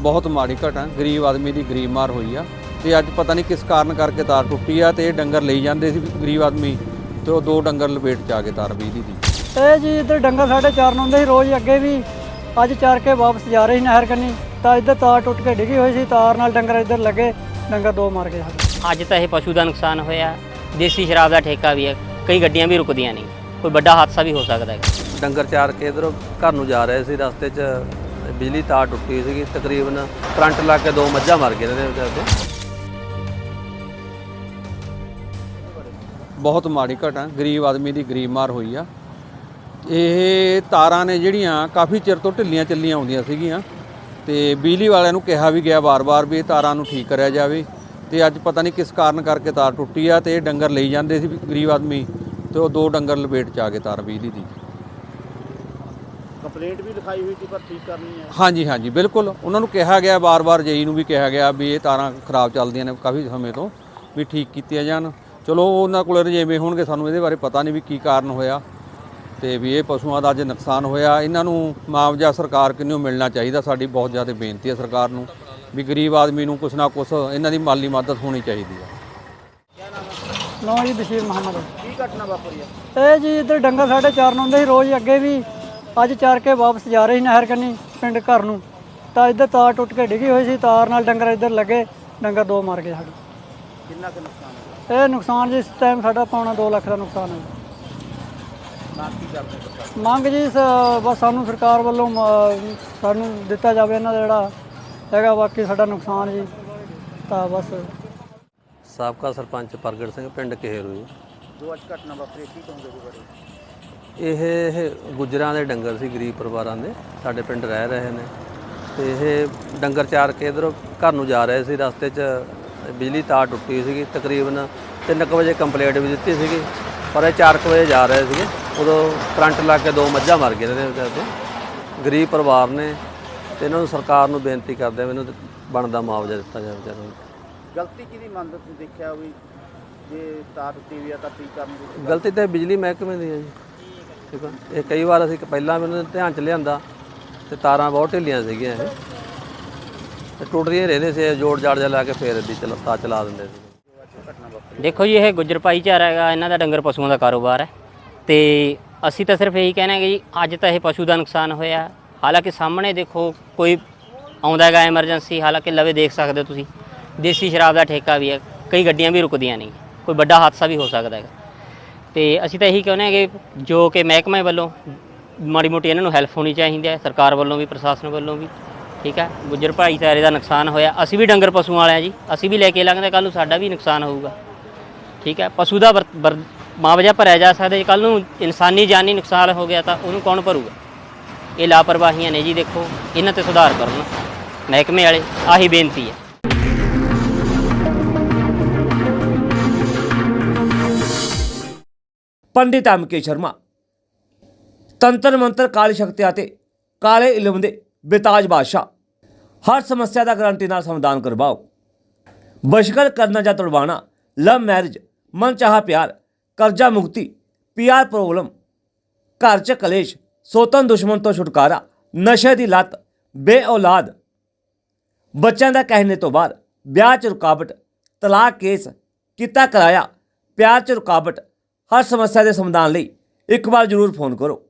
ਬਹੁਤ ਮਾੜੀ ਘਟਨਾ ਗਰੀਬ ਆਦਮੀ ਦੀ ਗਰੀਬ ਮਾਰ ਹੋਈ ਆ। ਤੇ ਅੱਜ ਪਤਾ ਨਹੀਂ ਕਿਸ ਕਾਰਨ ਕਰਕੇ ਤਾਰ ਟੁੱਟੀ ਆ ਤੇ ਇਹ ਡੰਗਰ ਲਈ ਜਾਂਦੇ ਸੀ ਗਰੀਬ ਆਦਮੀ ਤੇ ਉਹ ਦੋ ਡੰਗਰ ਲਪੇਟ ਚ ਆ ਗਏ ਤਾਰ ਬਿਜਲੀ ਦੀ। ਇਹ ਜੀ ਇੱਧਰ ਡੰਗਰ ਸਾਡੇ ਚਾਰਨ ਹੁੰਦੇ ਸੀ ਰੋਜ਼ ਅੱਗੇ ਵੀ ਅੱਜ ਚਾਰ ਕੇ ਵਾਪਸ ਜਾ ਰਹੇ ਸੀ ਨਹਿਰ ਕੰਨੀ ਤਾਂ ਇੱਧਰ ਤਾਰ ਟੁੱਟ ਕੇ ਡਿੱਗੀ ਹੋਈ ਸੀ ਤਾਰ ਨਾਲ ਡੰਗਰ ਇੱਧਰ ਲੱਗੇ ਡੰਗਰ ਦੋ ਮਰ ਗਏ ਸਾਡੇ। ਅੱਜ ਤਾਂ ਇਹ ਪਸ਼ੂ ਦਾ ਨੁਕਸਾਨ ਹੋਇਆ ਦੇਸੀ ਸ਼ਰਾਬ ਦਾ ਠੇਕਾ ਵੀ ਹੈ ਕਈ ਗੱਡੀਆਂ ਵੀ ਰੁਕਦੀਆਂ ਨਹੀਂ ਕੋਈ ਵੱਡਾ ਹਾਦਸਾ ਵੀ ਹੋ ਸਕਦਾ ਹੈ ਡੰਗਰ ਚਾਰ ਕੇ ਇਧਰੋਂ ਘਰ ਨੂੰ ਜਾ ਰਹੇ ਸੀ ਰਸਤੇ 'ਚ ਬਿਜਲੀ ਤਾਰ ਟੁੱਟੀ ਸੀਗੀ, ਤਕਰੀਬਨ ਕਰੰਟ ਲੱਗ ਕੇ ਦੋ ਮੱਝਾਂ ਮਰ ਗਏ ਨੇ ਵਿਚਾਰੇ ਤੇ ਬਹੁਤ ਮਾੜੀ ਘਟਨਾ, ਗਰੀਬ ਆਦਮੀ ਦੀ ਗਰੀਬ ਮਾਰ ਹੋਈ ਆ। ਇਹ ਤਾਰਾਂ ਨੇ ਜਿਹੜੀਆਂ ਕਾਫੀ ਚਿਰ ਤੋਂ ਢਿੱਲੀਆਂ ਚੱਲੀਆਂ ਆਉਂਦੀਆਂ ਸੀਗੀਆਂ ਤੇ ਬਿਜਲੀ ਵਾਲਿਆਂ ਨੂੰ ਕਿਹਾ ਵੀ ਗਿਆ ਵਾਰ-ਵਾਰ ਵੀ ਇਹ ਤਾਰਾਂ ਨੂੰ ਠੀਕ ਕਰਿਆ ਜਾਵੇ ਤੇ ਅੱਜ ਪਤਾ ਨਹੀਂ ਕਿਸ ਕਾਰਨ ਕਰਕੇ ਤਾਰ ਟੁੱਟੀ ਆ ਤੇ ਇਹ ਡੰਗਰ ਲਈ ਜਾਂਦੇ ਸੀ ਗਰੀਬ ਆਦਮੀ ਤੇ ਉਹ ਦੋ ਡੰਗਰ ਲਪੇਟ ਚ ਆ ਗਏ ਤਾਰ ਬਿਜਲੀ ਦੀ। ਕੰਪਲੇਂਟ ਵੀ ਲਿਖਾਈ ਹੋਈ ਸੀ ਪਰ ਠੀਕ ਕਰਨੀ ਹੈ। ਹਾਂਜੀ ਹਾਂਜੀ ਬਿਲਕੁਲ। ਉਹਨਾਂ ਨੂੰ ਕਿਹਾ ਗਿਆ ਵਾਰ-ਵਾਰ ਜਈ ਨੂੰ ਵੀ ਕਿਹਾ ਗਿਆ ਵੀ ਇਹ ਤਾਰਾਂ ਖਰਾਬ ਚੱਲਦੀਆਂ ਨੇ ਕਾਫੀ ਸਮੇਂ ਤੋਂ ਵੀ ਠੀਕ ਕੀਤੀਆਂ ਜਾਣ। ਚਲੋ ਉਹਨਾਂ ਕੋਲ ਰਜੇਵੇਂ ਹੋਣਗੇ ਸਾਨੂੰ ਇਹਦੇ ਬਾਰੇ ਪਤਾ ਨਹੀਂ ਵੀ ਕੀ ਕਾਰਨ ਹੋਇਆ ਤੇ ਵੀ ਇਹ ਪਸ਼ੂਆਂ ਦਾ ਅੱਜ ਨੁਕਸਾਨ ਹੋਇਆ। ਇਹਨਾਂ ਨੂੰ ਮੁਆਵਜ਼ਾ ਸਰਕਾਰ ਕਿੰਨੂ ਮਿਲਣਾ ਚਾਹੀਦਾ ਸਾਡੀ ਬਹੁਤ ਜ਼ਿਆਦਾ ਬੇਨਤੀ ਹੈ ਸਰਕਾਰ ਨੂੰ ਵੀ ਗਰੀਬ ਆਦਮੀ ਨੂੰ ਕੁਛ ਨਾ ਕੁਛ ਇਹਨਾਂ ਦੀ ਮਾਲੀ ਮਦਦ ਹੋਣੀ ਚਾਹੀਦੀ ਹੈ। ਨੌ ਜੀ ਬਸ਼ੀਰ ਮੁਹੰਮਦ। ਕੀ ਘਟਨਾ ਵਾਪਰੀ ਹੈ? ਇਹ ਜੀ ਇੱਧਰ ਡੰਗਰ ਸਾਡੇ ਚਾਰਨ ਹੁੰਦੇ ਸੀ ਰੋਜ਼ ਅੱਗੇ ਵੀ ਅੱਜ ਚਾਰ ਕੇ ਵਾਪਸ ਜਾ ਰਹੇ ਸੀ ਨਹਿਰ ਕੰਨੀ ਪਿੰਡ ਘਰ ਨੂੰ। ਤਾਂ ਇੱਧਰ ਤਾਰ ਟੁੱਟ ਕੇ ਡਿੱਗੀ ਹੋਈ ਸੀ ਤਾਰ ਨਾਲ ਡੰਗਰ ਇੱਧਰ ਲੱਗੇ ਡੰਗਰ ਦੋ ਮਰ ਗਏ ਸਾਡੇ। ਕਿੰਨਾ ਕੁ ਨੁਕਸਾਨ ਹੋਇਆ? ਇਹ ਨੁਕਸਾਨ ਜੀ ਇਸ ਟਾਈਮ ਸਾਡਾ ਪੌਣਾ 2 ਲੱਖ ਦਾ ਨੁਕਸਾਨ ਹੈ ਨਾ ਕੀ ਕਰਦੇ ਸਰਕਾਰ? ਮੰਗ ਜੀ ਸ- ਬਸ ਸਾਨੂੰ ਸਰਕਾਰ ਵੱਲੋਂ ਮ- ਸਾਨੂੰ ਦਿੱਤਾ ਜਾਵੇ ਇਹਨਾਂ ਦਾ ਜਿਹੜਾ ਹੈਗਾ ਬਾਕੀ ਸਾਡਾ ਨੁਕਸਾਨ ਜੀ ਤਾਂ ਬਸ। ਸਾਬਕਾ ਸਰਪੰਚ ਪ੍ਰਗਟ ਸਿੰਘ ਪਿੰਡ ਕਹੇਰੂ ਜੀ। ਜੋ ਅੱਜ ਘਟਨਾ ਵਾਪਰੀ ਕੀ ਕਹੋਗੇ ਬਾਰੇ? ਇਹ ਇਹ ਗੁੱਜਰਾਂ ਦੇ ਡੰਗਰ ਸੀ ਗਰੀਬ ਪਰਿਵਾਰਾਂ ਦੇ। ਸਾਡੇ ਪਿੰਡ ਰਹਿ ਰਹੇ ਨੇ। ਤੇ ਇਹ ਡੰਗਰ ਚਾਰ ਕੇ ਇਧਰੋਂ ਘਰ ਨੂੰ ਜਾ ਰਹੇ ਸੀ ਰਸਤੇ 'ਚ ਬਿਜਲੀ ਤਾਰ ਟੁੱਟੀ ਸੀਗੀ ਤਕਰੀਬਨ 3:00 ਵਜੇ ਕੰਪਲੇਂਟ ਵੀ ਦਿੱਤੀ ਸੀਗੀ ਪਰ ਇਹ 4:00 ਵਜੇ ਜਾ ਰਹੇ ਸੀਗੇ। ਉਦੋਂ ਕਰੰਟ ਲੱਗ ਕੇ ਦੋ ਮੱਝਾਂ ਮਰ ਗਏ ਨੇ ਵਿਚਾਰੇ ਤੇ ਗਰੀਬ ਪਰਿਵਾਰ ਨੇ ਤੇ ਇਹਨਾਂ ਨੂੰ ਸਰਕਾਰ ਨੂੰ ਬੇਨਤੀ ਕਰਦੇ ਆ ਵੀ ਇਹਨਾਂ ਨੂੰ ਬਣਦਾ ਮੁਆਵਜ਼ਾ ਦਿੱਤਾ ਜਾਵੇ ਨੂੰ। ਗਲਤੀ ਕਿਹਦੀ ਮੰਨਦੇ ਤੁਸੀਂ ਦੇਖਿਆ ਵੀ ਜੇ ਤਾਰ ਟੁੱਟੀ ਵੀ ਆ ਤਾਂ ਠੀਕ ਕਰਨ ਦੀ? ਗਲਤੀ ਤਾਂ ਬਿਜਲੀ ਮਹਿਕਮੇ ਦੀ ਹੈ ਜੀ। ਠੀਕ ਆ? ਇਹ ਕਈ ਵਾਰ ਅਸੀਂ ਪਹਿਲਾਂ ਵੀ ਉਹਨਾਂ ਦੇ ਧਿਆਨ ਚ ਲਿਆਂਦਾ ਤੇ ਤਾਰਾਂ ਬਹੁਤ ਢਿੱਲੀਆਂ ਸੀਗੀਆਂ ਇਹ। ਤੇ ਟੁੱਟਦੀਆਂ ਰਹਿੰਦੇ ਸੀ ਜੋੜ ਜਾੜ ਜਾ ਲਾ ਕੇ ਫੇਰ ਇੱਦੀ ਚਲਾ ਚਲਾ ਦਿੰਦੇ ਸੀ। ਦੇਖੋ ਜੀ, ਇਹ ਗੁੱਜਰ ਭਾਈਚਾਰਾ ਹੈਗਾ, ਇਹਨਾਂ ਦਾ ਡੰਗਰ ਪਸ਼ੂਆਂ ਦਾ ਕਾਰੋਬਾਰ ਹੈ। ਤੇ ਅਸੀਂ ਤਾਂ ਸਿਰਫ ਇਹੀ ਕਹਿਣਾ ਹੈ ਕਿ ਜੀ, ਅੱਜ ਤਾਂ ਇਹ ਪਸ਼ੂ ਦਾ ਨੁਕਸਾਨ ਹੋਇਆ। ਹਾਲਾਂਕਿ ਸਾਹਮਣੇ ਦੇਖੋ, ਕੋਈ ਆਉਂਦਾ ਹੈਗਾ ਐਮਰਜੈਂਸੀ ਹਾਲਾਂਕਿ ਲਵੇ ਦੇਖ ਸਕਦੇ ਹੋ ਤੁਸੀਂ। ਦੇਸੀ ਸ਼ਰਾਬ ਦਾ ਠੇਕਾ ਵੀ ਹੈ, ਕਈ ਗੱਡੀਆਂ ਵੀ ਰੁਕਦੀਆਂ ਨਹੀਂ। ਕੋਈ ਵੱਡਾ ਹਾਦਸਾ ਵੀ ਹੋ ਸਕਦਾ ਹੈਗਾ। ਤੇ ਅਸੀਂ ਤਾਂ ਇਹੀ ਕਹਿੰਦੇ ਹਾਂ ਕਿ ਜੋ ਕਿ ਮਹਿਕਮੇ ਵੱਲੋਂ ਮਾੜੀ ਮੋਟੀ ਇਹਨਾਂ ਨੂੰ ਹੈਲਪ ਹੋਣੀ ਚਾਹੀਦੀ ਹੈ, ਸਰਕਾਰ ਵੱਲੋਂ ਵੀ, ਪ੍ਰਸ਼ਾਸਨ ਵੱਲੋਂ ਵੀ, ਠੀਕ ਹੈ? ਗੁੱਜਰ ਭਾਈਚਾਰੇ ਦਾ ਨੁਕਸਾਨ ਹੋਇਆ। ਅਸੀਂ ਵੀ ਡੰਗਰ ਪਸ਼ੂਆਂ ਵਾਲੇ ਆ ਜੀ। ਅਸੀਂ ਵੀ ਲੈ ਕੇ ਲੰਘਦੇ ਕੱਲ ਨੂੰ ਸਾਡਾ ਵੀ ਨੁਕਸਾਨ ਹੋਊਗਾ। ਠੀਕ ਹੈ? ਪਸ਼ੂ ਦਾ ਵਰ- ਮੁਆਵਜ਼ਾ ਭਰਿਆ ਜਾ ਸਕਦਾ ਜੇ। ਕੱਲ ਨੂੰ ਇਨਸਾਨੀ ਜਾਨੀ ਨੁਕਸਾਨ ਹੋ ਗਿਆ ਤਾਂ ਉਹਨੂੰ ਕੌਣ ਭਰੂਗਾ? ਇਹ ਲਾਪਰਵਾਹੀਆਂ ਨੇ ਜੀ, ਦੇਖੋ। ਇਹਨਾਂ ਤੇ ਸੁਧਾਰ ਕਰਨ ਮਹਿਕਮੇ ਵਾਲੇ, ਆਹੀ ਬੇਨਤੀ ਹੈ। Pandit M K Sharma. ਤੰਤਰ ਮੰਤਰ ਕਾਲੀ ਸ਼ਕਤੀ ਅਤੇ ਕਾਲੇ ਇਲਮ ਦੇ ਬੇਤਾਜ ਬਾਦਸ਼ਾਹ। ਹਰ ਸਮੱਸਿਆ ਦਾ ਗਰੰਟੀ ਨਾਲ ਸਮਾਧਾਨ ਕਰਵਾਓ। ਬਸ਼ਕਰ ਕਰਨਾ ਜਾਂ ਤੁੜਵਾਣਾ ਲਵ ਮੈਰਿਜ, ਮਨ ਚਾਹਾ ਪਿਆਰ, ਕਰਜ਼ਾ ਮੁਕਤੀ ਪੀਆਰ ਪ੍ਰੋਬਲਮ ਘਰ 'ਚ ਕਲੇਸ਼, ਸੋਤਨ ਦੁਸ਼ਮਣ ਤੋਂ ਛੁਟਕਾਰਾ, ਨਸ਼ੇ ਦੀ ਲਤ ਬੇ ਔਲਾਦ ਬੱਚਿਆਂ ਦਾ ਕਹਿਣੇ ਤੋਂ ਬਾਅਦ ਵਿਆਹ 'ਚ ਰੁਕਾਵਟ, ਤਲਾਕ ਕੇਸ, ਕੀਤਾ ਕਰਾਇਆ, ਪਿਆਰ 'ਚ ਰੁਕਾਵਟ ਹਰ ਸਮੱਸਿਆ ਦੇ ਸਮਾਧਾਨ ਲਈ ਇੱਕ ਵਾਰ ਜ਼ਰੂਰ ਫੋਨ ਕਰੋ।